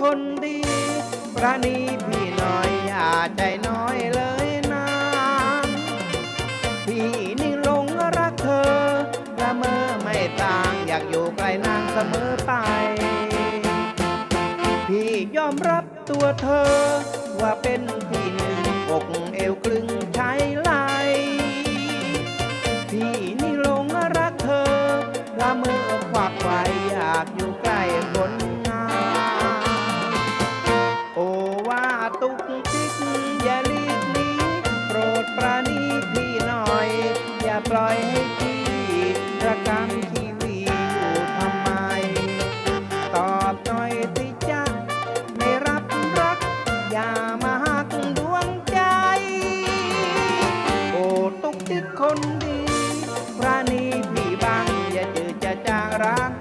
คนดี ประนีพี่หน่อยอย่าใจน้อยเลยนะพี่นี่หลงรักเธอละเมอไม่ต่างอยากอยู่ใกล้นางเสมอไป พี่ยอมรับตัวเธอ ว่าเป็นพี่หนึ่งอกเอวกลึงใช้ไหลพี่ อย่าลีกหนีโปรดปราณีพี่หน่อย อย่าปล่อยให้พี่ระกำชีวีอยู่ทำไม ตอบหน่อยสิจ๊ะไม่รับรัก อย่ามาหักดวงใจโอ้ตุกติกคนดีพระนีพี่บังอย่าจืดจะจางรัก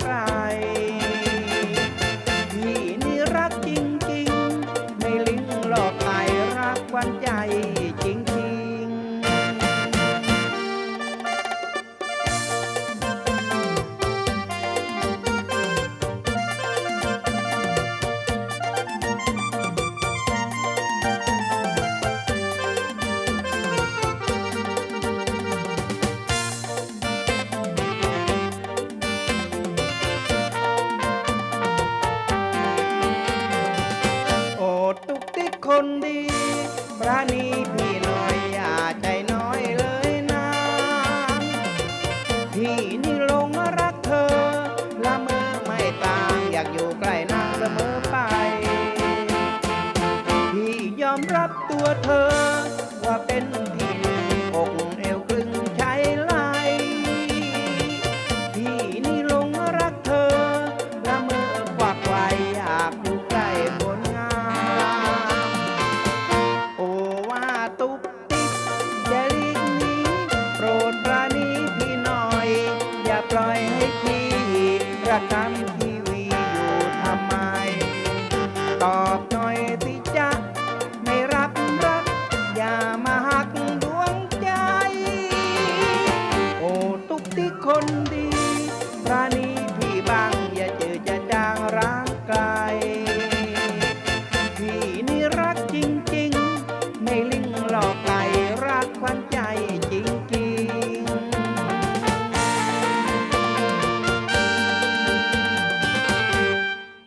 คนดีพระนีพี่หน่อยอย่าใจน้อยเลยนะพี่นี่ลงรักเธอ ละเมอไม่ต่างอยากอยู่ใกล้นางเสมอไป พี่ยอมรับตัวเธอว่าเป็น ที่ประจำทีวีอยู่ทำไม ตอบหน่อยสิจ๊ะไม่รับรัก อย่ามาหักดวงใจ โอ้ทุกที่คนดีรานีพี่บางอย่าเจอจะจางร้างไกล พี่นี่รักจริง ๆ ไม่ลิงหลอก